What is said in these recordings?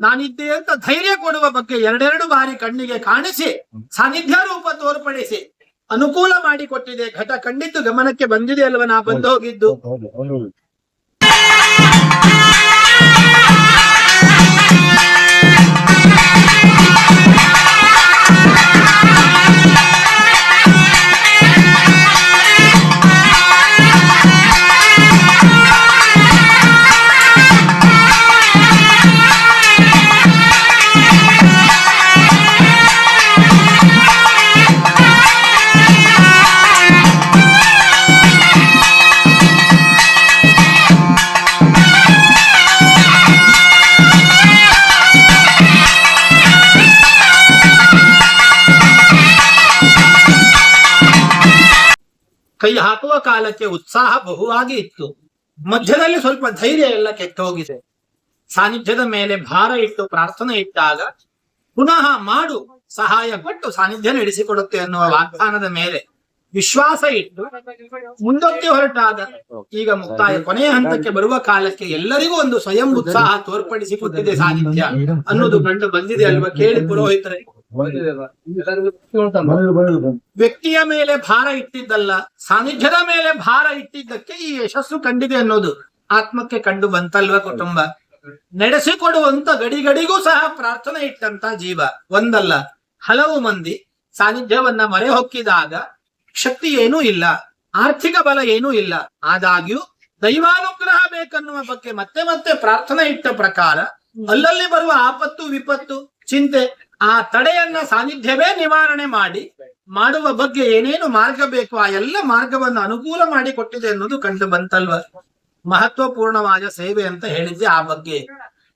ನಾನಿದ್ದೆ ಅಂತ ಧೈರ್ಯ ಕೊಡುವ ಬಗ್ಗೆ ಎರಡೆರಡು ಬಾರಿ ಕಣ್ಣಿಗೆ ಕಾಣಿಸಿ ಸಾನ್ನಿಧ್ಯ ರೂಪ ತೋರ್ಪಡಿಸಿ ಅನುಕೂಲ ಮಾಡಿಕೊಟ್ಟಿದೆ. ಘಟ ಕಂಡಿದ್ದು ಗಮನಕ್ಕೆ ಬಂದಿದೆ ಅಲ್ವ? ನಾ ಬಂದು ಹೋಗಿದ್ದು. ಕೈ ಹಾಕುವ ಕಾಲಕ್ಕೆ ಉತ್ಸಾಹ ಬಹುವಾಗಿ ಇತ್ತು. ಮಧ್ಯದಲ್ಲಿ ಸ್ವಲ್ಪ ಧೈರ್ಯ ಎಲ್ಲ ಕೆಟ್ಟೋಗಿದೆ ಸಾನ್ನಿಧ್ಯದ ಮೇಲೆ ಭಾರ ಇಟ್ಟು ಪ್ರಾರ್ಥನೆ ಇಟ್ಟಾಗ, ಪುನಃ ಮಾಡು, ಸಹಾಯ ಕೊಟ್ಟು ಸಾನ್ನಿಧ್ಯ ನಡೆಸಿಕೊಡುತ್ತೆ ಅನ್ನುವ ವಾಗ್ದಾನದ ಮೇಲೆ ವಿಶ್ವಾಸ ಇಟ್ಟು ಮುಂದಕ್ಕೆ ಹೊರಟಾಗ, ಈಗ ಮುಕ್ತಾಯ ಕೊನೆಯ ಹಂತಕ್ಕೆ ಬರುವ ಕಾಲಕ್ಕೆ ಎಲ್ಲರಿಗೂ ಒಂದು ಸ್ವಯಂ ಉತ್ಸಾಹ ತೋರ್ಪಡಿಸಿಕೊಟ್ಟಿದೆ ಸಾನ್ನಿಧ್ಯ ಅನ್ನೋದು ಕಂಡು ಬಂದಿದೆ ಅಲ್ವಾ ಕೇಳಿ ಪುರೋಹಿತರೆ? ಬಂದ್ರು ಬಂದ್ರು ವ್ಯಕ್ತಿಯ ಮೇಲೆ ಭಾರ ಇಟ್ಟಿದ್ದಲ್ಲ ಸಾನ್ನಿಧ್ಯದ ಮೇಲೆ ಭಾರ ಇಟ್ಟಿದ್ದಕ್ಕೆ ಈ ಯಶಸ್ಸು ಕಂಡಿದೆ ಅನ್ನೋದು ಆತ್ಮಕ್ಕೆ ಕಂಡು ಬಂತಲ್ವ ಕುಟುಂಬ? ನಡೆಸಿಕೊಡುವಂತ ಗಡಿಗಡಿಗೂ ಸಹ ಪ್ರಾರ್ಥನೆ ಇಟ್ಟಂತ ಜೀವ. ಒಂದಲ್ಲ ಹಲವು ಮಂದಿ ಸಾನ್ನಿಧ್ಯವನ್ನ ಮರೆ ಹೊಕ್ಕಿದಾಗ ಶಕ್ತಿ ಏನೂ ಇಲ್ಲ ಆರ್ಥಿಕ ಬಲ ಏನೂ ಇಲ್ಲ. ಆದಾಗ್ಯೂ ದೈವಾನುಗ್ರಹ ಬೇಕನ್ನುವ ಬಗ್ಗೆ ಮತ್ತೆ ಮತ್ತೆ ಪ್ರಾರ್ಥನೆ ಇಟ್ಟ ಪ್ರಕಾರ ಅಲ್ಲಲ್ಲಿ ಬರುವ ಆಪತ್ತು ವಿಪತ್ತು ಚಿಂತೆ ಆ ತಡೆಯನ್ನ ಸಾನ್ನಿಧ್ಯವೇ ನಿವಾರಣೆ ಮಾಡಿ ಮಾಡುವ ಬಗ್ಗೆ ಏನೇನು ಮಾರ್ಗ ಬೇಕು ಆ ಎಲ್ಲ ಮಾರ್ಗವನ್ನು ಅನುಕೂಲ ಮಾಡಿ ಕೊಟ್ಟಿದೆ ಅನ್ನೋದು ಕಂಡು ಬಂತಲ್ವ? ಮಹತ್ವಪೂರ್ಣವಾದ ಸೇವೆ ಅಂತ ಹೇಳಿದ್ದೆ ಆ ಬಗ್ಗೆ.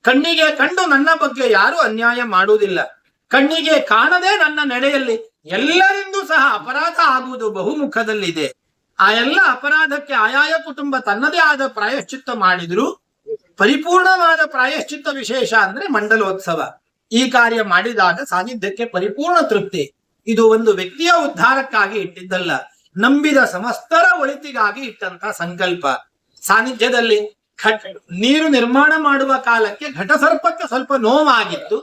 ಕಣ್ಣಿಗೆ ಕಂಡು ನನ್ನ ಬಗ್ಗೆ ಯಾರು ಅನ್ಯಾಯ ಮಾಡುವುದಿಲ್ಲ. ಕಣ್ಣಿಗೆ ಕಾಣದೆ ನನ್ನ ನಡೆಯಲ್ಲಿ ಎಲ್ಲರಿಂದೂ ಸಹ ಅಪರಾಧ ಆಗುವುದು ಬಹುಮುಖದಲ್ಲಿದೆ. ಆ ಎಲ್ಲ ಅಪರಾಧಕ್ಕೆ ಆಯಾಯ ಕುಟುಂಬ ತನ್ನದೇ ಆದ ಪ್ರಾಯಶ್ಚಿತ್ತ ಮಾಡಿದ್ರು. ಪರಿಪೂರ್ಣವಾದ ಪ್ರಾಯಶ್ಚಿತ್ತ ವಿಶೇಷ ಅಂದ್ರೆ ಮಂಡಲೋತ್ಸವ. ಈ ಕಾರ್ಯ ಮಾಡಿದಾಗ ಸಾನ್ನಿಧ್ಯಕ್ಕೆ ಪರಿಪೂರ್ಣ ತೃಪ್ತಿ. ಇದು ಒಂದು ವ್ಯಕ್ತಿಯ ಉದ್ಧಾರಕ್ಕಾಗಿ ಇಟ್ಟಿದ್ದಲ್ಲ, ನಂಬಿದ ಸಮಸ್ತರ ಒಳಿತಿಗಾಗಿ ಇಟ್ಟಂತ ಸಂಕಲ್ಪ. ಸಾನ್ನಿಧ್ಯದಲ್ಲಿ ನೀರು ನಿರ್ಮಾಣ ಮಾಡುವ ಕಾಲಕ್ಕೆ ಘಟಸರ್ಪಕ್ಕೆ ಸ್ವಲ್ಪ ನೋವಾಗಿತ್ತು.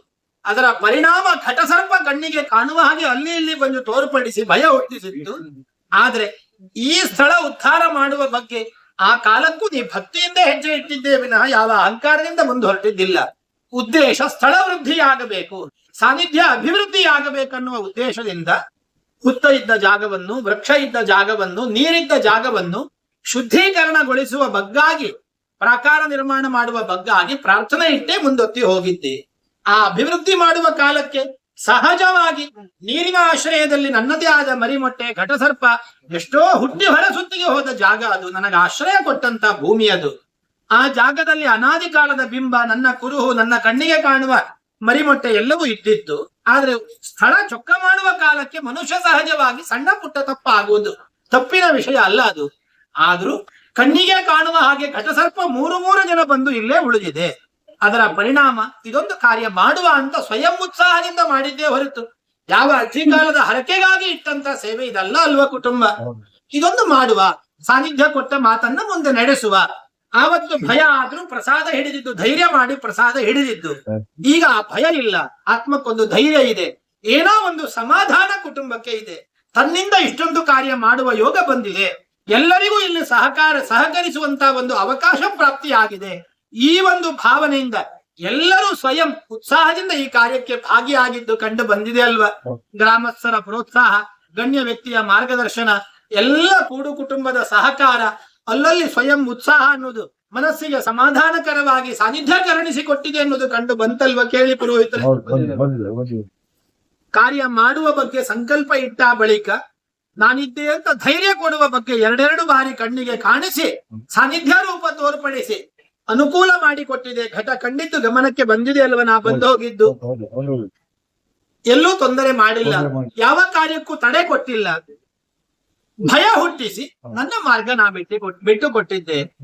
ಅದರ ಪರಿಣಾಮ ಘಟಸರ್ಪ ಕಣ್ಣಿಗೆ ಕಾಣುವ ಹಾಗೆ ಅಲ್ಲಿ ಇಲ್ಲಿ ಬಂದು ತೋರ್ಪಡಿಸಿ ಭಯ ಹುಟ್ಟಿಸಿತ್ತು. ಆದ್ರೆ ಈ ಸ್ಥಳ ಉದ್ಧಾರ ಮಾಡುವ ಬಗ್ಗೆ ಆ ಕಾಲಕ್ಕೂ ನೀ ಭಕ್ತಿಯಿಂದ ಹೆಜ್ಜೆ ಇಟ್ಟಿದ್ದೇ ವಿನಃ ಯಾವ ಅಹಂಕಾರದಿಂದ ಮುಂದೆ ಹೊರಟಿದ್ದಿಲ್ಲ ಉದ್ದೇಶ ಸ್ಥಳ ವೃದ್ಧಿಯಾಗಬೇಕು, ಸಾನ್ನಿಧ್ಯ ಅಭಿವೃದ್ಧಿಯಾಗಬೇಕನ್ನುವ ಉದ್ದೇಶದಿಂದ ಹುತ್ತ ಇದ್ದ ಜಾಗವನ್ನು, ವೃಕ್ಷ ಇದ್ದ ಜಾಗವನ್ನು, ನೀರಿದ್ದ ಜಾಗವನ್ನು ಶುದ್ಧೀಕರಣಗೊಳಿಸುವ ಬಗ್ಗಾಗಿ, ಪ್ರಾಕಾರ ನಿರ್ಮಾಣ ಮಾಡುವ ಬಗ್ಗಾಗಿ ಪ್ರಾರ್ಥನೆ ಇಟ್ಟೇ ಮುಂದೊತ್ತಿ ಹೋಗಿದ್ದೆ. ಆ ಅಭಿವೃದ್ಧಿ ಮಾಡುವ ಕಾಲಕ್ಕೆ ಸಹಜವಾಗಿ ನೀರಿನ ಆಶ್ರಯದಲ್ಲಿ ನನ್ನದೇ ಆದ ಮರಿಮೊಟ್ಟೆ, ಘಟಸರ್ಪ, ಎಷ್ಟೋ ಹುಟ್ಟಿ ಹೊರ ಸುತ್ತಿಗೆ ಹೋದ ಜಾಗ ಅದು. ನನಗೆ ಆಶ್ರಯ ಕೊಟ್ಟಂತ ಭೂಮಿ ಅದು. ಆ ಜಾಗದಲ್ಲಿ ಅನಾದಿ ಕಾಲದ ಬಿಂಬ ನನ್ನ ಕುರುಹು ನನ್ನ ಕಣ್ಣಿಗೆ ಕಾಣುವ ಮರಿಮೊಟ್ಟೆ ಎಲ್ಲವೂ ಇದ್ದಿತ್ತು ಆದ್ರೆ ಸ್ಥಳ ಚೊಕ್ಕ ಮಾಡುವ ಕಾಲಕ್ಕೆ ಮನುಷ್ಯ ಸಹಜವಾಗಿ ಸಣ್ಣ ಪುಟ್ಟ ತಪ್ಪಾಗುವುದು. ತಪ್ಪಿನ ವಿಷಯ ಅಲ್ಲ ಅದು. ಆದ್ರೂ ಕಣ್ಣಿಗೆ ಕಾಣುವ ಹಾಗೆ ಘಟಸರ್ಪ ಮೂರು ಮೂರು ಜನ ಬಂದು ಇಲ್ಲೇ ಉಳಿದಿದೆ. ಅದರ ಪರಿಣಾಮ ಇದೊಂದು ಕಾರ್ಯ ಮಾಡುವ ಅಂತ ಸ್ವಯಂ ಉತ್ಸಾಹದಿಂದ ಮಾಡಿದ್ದೇ ಹೊರತು. ಯಾವ ಅಧಿಕಾರದ ಹರಕೆಗಾಗಿ ಇಟ್ಟಂತ ಸೇವೆ ಇದಲ್ಲ ಅಲ್ವಾ ಕುಟುಂಬ? ಇದೊಂದು ಮಾಡುವ ಸಾನ್ನಿಧ್ಯ ಕೊಟ್ಟ ಮಾತನ್ನ ಮುಂದೆ ನಡೆಸುವ. ಆವತ್ತು ಭಯ ಆದ್ರೂ ಪ್ರಸಾದ ಹಿಡಿದಿದ್ದು ಧೈರ್ಯ ಮಾಡಿ ಪ್ರಸಾದ ಹಿಡಿದಿದ್ದು. ಈಗ ಆ ಭಯ ಇಲ್ಲ. ಆತ್ಮಕ್ಕೊಂದು ಧೈರ್ಯ ಇದೆ. ಏನೋ ಒಂದು ಸಮಾಧಾನ ಕುಟುಂಬಕ್ಕೆ ಇದೆ. ತನ್ನಿಂದ ಇಷ್ಟೊಂದು ಕಾರ್ಯ ಮಾಡುವ ಯೋಗ ಬಂದಿದೆ. ಎಲ್ಲರಿಗೂ ಇಲ್ಲಿ ಸಹಕಾರ ಸಹಕರಿಸುವಂತ ಒಂದು ಅವಕಾಶ ಪ್ರಾಪ್ತಿಯಾಗಿದೆ. ಈ ಒಂದು ಭಾವನೆಯಿಂದ ಎಲ್ಲರೂ ಸ್ವಯಂ ಉತ್ಸಾಹದಿಂದ ಈ ಕಾರ್ಯಕ್ಕೆ ಭಾಗಿಯಾಗಿದ್ದು ಕಂಡು ಬಂದಿದೆ ಅಲ್ವಾ? ಗ್ರಾಮಸ್ಥರ ಪ್ರೋತ್ಸಾಹ ಗಣ್ಯ ವ್ಯಕ್ತಿಯ ಮಾರ್ಗದರ್ಶನ ಎಲ್ಲ ಕೂಡು ಕುಟುಂಬದ ಸಹಕಾರ ಅಲ್ಲಲ್ಲಿ ಸ್ವಯಂ ಉತ್ಸಾಹ ಅನ್ನೋದು ಮನಸ್ಸಿಗೆ ಸಮಾಧಾನಕರವಾಗಿ ಸಾನ್ನಿಧ್ಯ ಕರುಣಿಸಿಕೊಟ್ಟಿದೆ ಅನ್ನೋದು ಕಂಡು ಬಂತಲ್ವ ಕೇಳಿ ಪುರೋಹಿತರೆ? ಕಾರ್ಯ ಮಾಡುವ ಬಗ್ಗೆ ಸಂಕಲ್ಪ ಇಟ್ಟ ಬಳಿಕ ನಾನಿದ್ದೆ ಅಂತ ಧೈರ್ಯ ಕೊಡುವ ಬಗ್ಗೆ ಎರಡೆರಡು ಬಾರಿ ಕಣ್ಣಿಗೆ ಕಾಣಿಸಿ ಸಾನ್ನಿಧ್ಯ ರೂಪ ತೋರ್ಪಡಿಸಿ ಅನುಕೂಲ ಮಾಡಿಕೊಟ್ಟಿದೆ ಘಟ ಕಂಡಿದ್ದು ಗಮನಕ್ಕೆ ಬಂದಿದೆ ಅಲ್ವ? ನಾ ಬಂದು ಹೋಗಿದ್ದು. ಎಲ್ಲೂ ತೊಂದರೆ ಮಾಡಿಲ್ಲ. ಯಾವ ಕಾರ್ಯಕ್ಕೂ ತಡೆ ಕೊಟ್ಟಿಲ್ಲ. ಭಯ ಹುಟ್ಟಿಸಿ. ನನ್ನ ಮಾರ್ಗ ನಾ ಬಿಟ್ಟು ಬಿಟ್ಟು ಕೊಟ್ಟಿದ್ದೆ.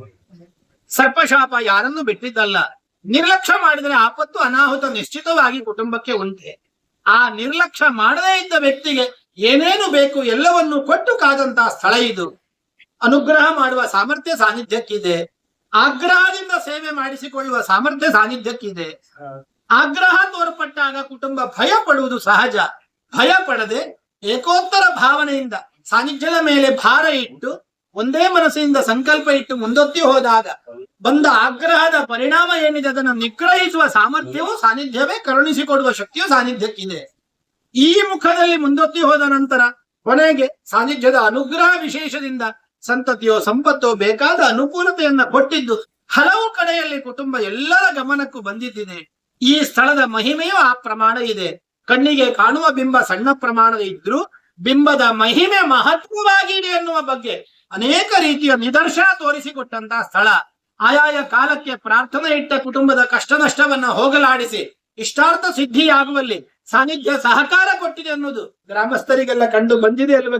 ಸರ್ಪಶಾಪ ಯಾರನ್ನು ಬಿಟ್ಟಿದ್ದಲ್ಲ. ನಿರ್ಲಕ್ಷ್ಯ ಮಾಡಿದರೆ ಆಪತ್ತು ಅನಾಹುತ ನಿಶ್ಚಿತವಾಗಿ ಕುಟುಂಬಕ್ಕೆ ಉಂಟೆ. ಆ ನಿರ್ಲಕ್ಷ್ಯ ಮಾಡದೇ ಇದ್ದ ವ್ಯಕ್ತಿಗೆ ಏನೇನು ಬೇಕು ಎಲ್ಲವನ್ನು ಕೊಟ್ಟು ಕಾದಂತಹ ಸ್ಥಳ ಇದು. ಅನುಗ್ರಹ ಮಾಡುವ ಸಾಮರ್ಥ್ಯ ಸಾನ್ನಿಧ್ಯಕ್ಕಿದೆ. ಆಗ್ರಹದಿಂದ ಸೇವೆ ಮಾಡಿಸಿಕೊಳ್ಳುವ ಸಾಮರ್ಥ್ಯ ಸಾನ್ನಿಧ್ಯಕ್ಕಿದೆ. ಆಗ್ರಹ ತೋರ್ಪಟ್ಟಾಗ ಕುಟುಂಬ ಭಯ ಪಡುವುದು ಸಹಜ. ಭಯ ಪಡದೆ ಏಕೋತ್ತರ ಭಾವನೆಯಿಂದ ಸಾನ್ನಿಧ್ಯದ ಮೇಲೆ ಭಾರ ಇಟ್ಟು ಒಂದೇ ಮನಸ್ಸಿನಿಂದ ಸಂಕಲ್ಪ ಇಟ್ಟು ಮುಂದೊತ್ತಿ ಹೋದಾಗ ಬಂದ ಆಗ್ರಹದ ಪರಿಣಾಮ ಏನಿದೆ ಅದನ್ನು ನಿಗ್ರಹಿಸುವ ಸಾಮರ್ಥ್ಯವು ಸಾನ್ನಿಧ್ಯವೇ ಕರುಣಿಸಿಕೊಡುವ ಶಕ್ತಿಯು ಸಾನ್ನಿಧ್ಯಕ್ಕಿದೆ. ಈ ಮುಖದಲ್ಲಿ ಮುಂದೊತ್ತಿ ಹೋದ ನಂತರ ಕೊನೆಗೆ ಸಾನ್ನಿಧ್ಯದ ಅನುಗ್ರಹ ವಿಶೇಷದಿಂದ ಸಂತತಿಯೋ ಸಂಪತ್ತೋ ಬೇಕಾದ ಅನುಕೂಲತೆಯನ್ನ ಕೊಟ್ಟಿದ್ದು ಹಲವು ಕಡೆಯಲ್ಲಿ ಕುಟುಂಬ ಎಲ್ಲರ ಗಮನಕ್ಕೂ ಬಂದಿದ್ದಿದೆ. ಈ ಸ್ಥಳದ ಮಹಿಮೆಯು ಆ ಪ್ರಮಾಣ ಇದೆ. ಕಣ್ಣಿಗೆ ಕಾಣುವ ಬಿಂಬ ಸಣ್ಣ ಪ್ರಮಾಣದ ಇದ್ರೂ ಬಿಂಬದ ಮಹಿಮೆ ಮಹತ್ವವಾಗಿದೆ ಎನ್ನುವ ಬಗ್ಗೆ ಅನೇಕ ರೀತಿಯ ನಿದರ್ಶನ ತೋರಿಸಿಕೊಟ್ಟಂತಹ ಸ್ಥಳ. ಆಯಾಯ ಕಾಲಕ್ಕೆ ಪ್ರಾರ್ಥನೆ ಇಟ್ಟ ಕುಟುಂಬದ ಕಷ್ಟ ನಷ್ಟವನ್ನ ಹೋಗಲಾಡಿಸಿ ಇಷ್ಟಾರ್ಥ ಸಿದ್ಧಿಯಾಗುವಲ್ಲಿ ಸಾನ್ನಿಧ್ಯ ಸಹಕಾರ ಕೊಟ್ಟಿದೆ ಅನ್ನೋದು ಗ್ರಾಮಸ್ಥರಿಗೆಲ್ಲ ಕಂಡು ಬಂದಿದೆ ಅಲ್ವೇ